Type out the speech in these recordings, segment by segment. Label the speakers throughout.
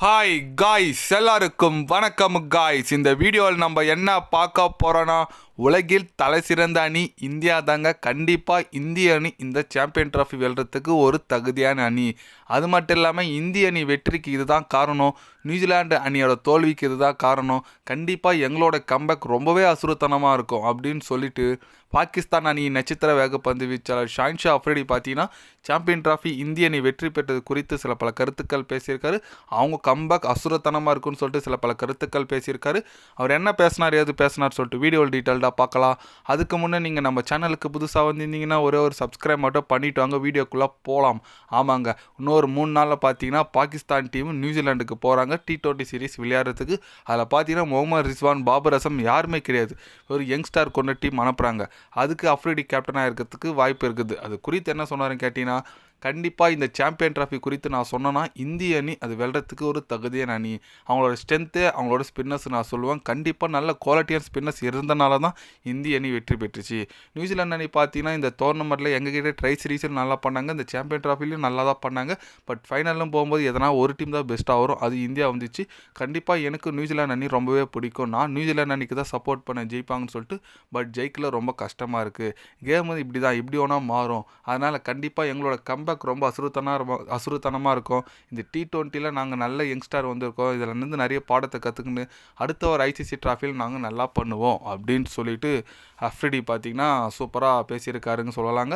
Speaker 1: Hi guys எல்லாருக்கும் வணக்கம் guys இந்த வீடியோவில் நம்ம என்ன பார்க்க போகிறோன்னா உலகில் தலை சிறந்த அணி இந்தியா தாங்க. கண்டிப்பாக இந்திய அணி இந்த சாம்பியன் ட்ராஃபி வெல்றதுக்கு ஒரு தகுதியான அணி. அது மட்டும் இல்லாமல் இந்திய அணி வெற்றிக்கு இதுதான் காரணம். நியூசிலாந்து அணியோட தோல்விக்கு இதுதான் காரணம். கண்டிப்பாக எங்களோட கம்பேக் ரொம்பவே அசுரத்தனமாக இருக்கும் அப்படின்னு சொல்லிட்டு பாகிஸ்தான் அணி நட்சத்திர வேகப்பந்து வீச்சாளர் ஷான்ஷா அஃப்ரிடி பார்த்தீங்கன்னா சாம்பியன் ட்ராஃபி இந்திய அணி வெற்றி பெற்றது குறித்து சில பல கருத்துக்கள் பேசியிருக்காரு. அவங்க கம்பக் அசுரத்தனமாக இருக்குன்னு சொல்லிட்டு சில பல கருத்துக்கள் பேசியிருக்காரு. அவர் என்ன பேசினார் எது பேசினார் சொல்லிட்டு வீடியோ டீட்டெயில்டாக பார்க்கலாம். அதுக்கு முன்னே நீங்கள் நம்ம சேனலுக்கு புதுசாக வந்திருந்தீங்கன்னா ஒரே ஒரு சப்ஸ்கிரைப் மட்டும் பண்ணிட்டு வாங்க. வீடியோக்குள்ளே போகலாம் ஆமாங்க. இன்னொரு மூணு நாளில் பார்த்தீங்கன்னா பாகிஸ்தான் டீம் நியூசிலாண்டுக்கு போகிறாங்க டி டுவெண்ட்டி சீரிஸ் விளையாடுறதுக்கு. அதில் பார்த்தீங்கன்னா முகமது ரிஸ்வான் பாபர் அசம் யாருமே கிடையாது. ஒரு யங்ஸ்டார் கொண்ட டீம் அனுப்புகிறாங்க அதுக்கு அஃப்ரிடி கேப்டனாக இருக்கிறதுக்கு வாய்ப்பு இருக்குது. அது குறித்து என்ன சொன்னாருன்னு கேட்டிங்கன்னா கண்டிப்பாக இந்த சாம்பியன் ட்ராஃபி குறித்து நான் சொன்னேன்னா இந்திய அணி அது வெல்றதுக்கு ஒரு தகுதியான அணி அவங்களோட ஸ்ட்ரென்த்து அவங்களோட ஸ்பின்னர்ஸ் நான் சொல்லுவேன். கண்டிப்பாக நல்ல குவாலிட்டியான ஸ்பின்னர்ஸ் இருந்தனால தான் இந்திய அணி வெற்றி பெற்றுச்சு. நியூசிலாந்து அணி பார்த்தீங்கன்னா இந்த டோர்னமெண்ட்டில் எங்ககிட்ட ட்ரை சீரீஸில் நல்லா பண்ணாங்க. இந்த சாம்பியன் ட்ராஃபிலையும் நல்லா தான் பண்ணாங்க. பட் ஃபைனலும் போகும்போது எதனா ஒரு டீம் தான் பெஸ்ட்டாக வரும். அது இந்தியா வந்துச்சு. கண்டிப்பாக எனக்கு நியூசிலாந்து அணி ரொம்பவே பிடிக்கும். நான் நியூசிலாந்து அணிக்கு தான் சப்போர்ட் பண்ண ஜெயிப்பாங்கன்னு சொல்லிட்டு பட் ஜெயிக்கல ரொம்ப கஷ்டமாக இருக்குது கேம் வந்து இப்படி தான் இப்படி ஒன்றா மாறும். அதனால் கண்டிப்பாக எங்களோட பேக் ரொம்ப அசுறுத்தனாக அசுறுத்தனமாக இருக்கும். இந்த டி ட்வெண்ட்டியில் நாங்கள் நல்ல யங்ஸ்டார் வந்திருக்கோம். இதில் இருந்து நிறைய பாடத்தை கற்றுக்கின்னு அடுத்த ஒரு ஐசிசி ட்ராஃபியில் நாங்கள் நல்லா பண்ணுவோம் அப்படின்னு சொல்லிட்டு அஃப்ரிடி பார்த்திங்கன்னா சூப்பராக பேசியிருக்காருன்னு சொல்லலாங்க.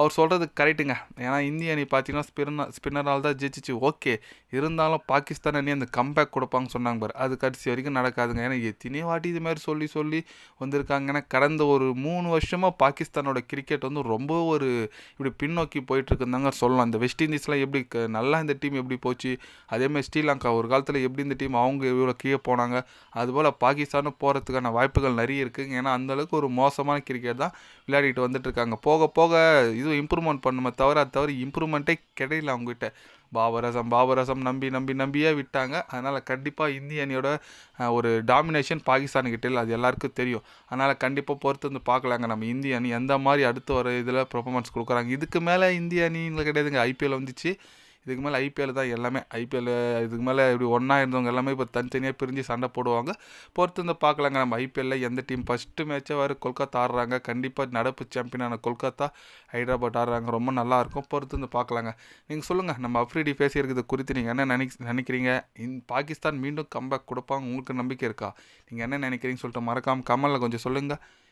Speaker 1: அவர் சொல்கிறது கரெக்டுங்க ஏன்னா இந்திய அணி பார்த்தீங்கன்னா ஸ்பின்னர் ஸ்பின்னரால் தான் ஜெயிச்சிச்சு. ஓகே இருந்தாலும் பாகிஸ்தான் அணி அந்த கம்பேக் கொடுப்பாங்கன்னு சொன்னாங்க பாரு. அது கடைசி வரைக்கும் நடக்காதுங்க. ஏன்னா எத்தனையோ வாட்டி இது மாதிரி சொல்லி சொல்லி வந்திருக்காங்க. ஏன்னா கடந்த ஒரு மூணு வருஷமாக பாகிஸ்தானோட கிரிக்கெட் வந்து ரொம்ப ஒரு இப்படி பின்னோக்கி போயிட்டுருக்குந்தாங்க சொல்லலாம். இந்த வெஸ்ட் இண்டீஸ்லாம் எப்படி நல்லா இந்த டீம் எப்படி போச்சு? அதேமாதிரி ஸ்ரீலங்கா ஒரு காலத்தில் எப்படி இந்த டீம் அவங்க இவ்வளோ கீழே போனாங்க? அதுபோல் பாகிஸ்தானும் போகிறதுக்கான வாய்ப்புகள் நிறைய இருக்குது ஏன்னா அந்தளவுக்கு ஒரு மோசமான கிரிக்கெட் தான் விளையாடிட்டு வந்துட்டு இருக்காங்க. போக போக இதுவும் இம்ப்ரூவ்மெண்ட் பண்ணுமே தவிர அது தவிர இம்ப்ரூவ்மெண்ட்டே கிடையில அவங்ககிட்ட. பாபரசம் பாபரசம் நம்பி நம்பி நம்பியே விட்டாங்க. அதனால் கண்டிப்பாக இந்திய அணியோட ஒரு டாமினேஷன் பாகிஸ்தானுக்கிட்ட இல்லை அது எல்லாருக்கும் தெரியும். அதனால் கண்டிப்பாக பொறுத்து வந்து பார்க்கலாங்க நம்ம இந்திய அணி எந்த மாதிரி அடுத்து வர இதில் பெர்ஃபார்மன்ஸ் கொடுக்குறாங்க. இதுக்கு மேலே இந்திய அணிங்களை கிடையாதுங்க ஐபிஎல் வந்துச்சு. இதுக்கு மேலே ஐபிஎல் தான் எல்லாமே. ஐபிஎல் இதுக்கு மேலே இப்படி ஒன்றா இருந்தவங்க எல்லாமே இப்போ தனித்தனியாக பிரிஞ்சு சண்டை போடுவாங்க. பொறுத்து வந்து பார்க்கலாங்க நம்ம ஐபிஎல்ல எந்த டீம் ஃபஸ்ட்டு மேட்சே வர கொல்கத்தா ஆடுறாங்க. கண்டிப்பாக நடப்பு சாம்பியனான கொல்கத்தா ஹைதராபாத் ஆடுறாங்க. ரொம்ப நல்லாயிருக்கும் பொறுத்து வந்து பார்க்கலாங்க நீங்கள் சொல்லுங்கள் நம்ம அஃப்ரிடி பேசியிருக்கிறது குறித்து நீங்கள் என்ன நினைக் நினைக்கிறீங்க? இன் பாகிஸ்தான் மீண்டும் கம்பேக் கொடுப்பாங்க. உங்களுக்கு நம்பிக்கை இருக்கா? நீங்கள் என்ன நினைக்கிறீங்கன்னு சொல்லிட்டு மறக்காமல் கமலில் கொஞ்சம் சொல்லுங்கள்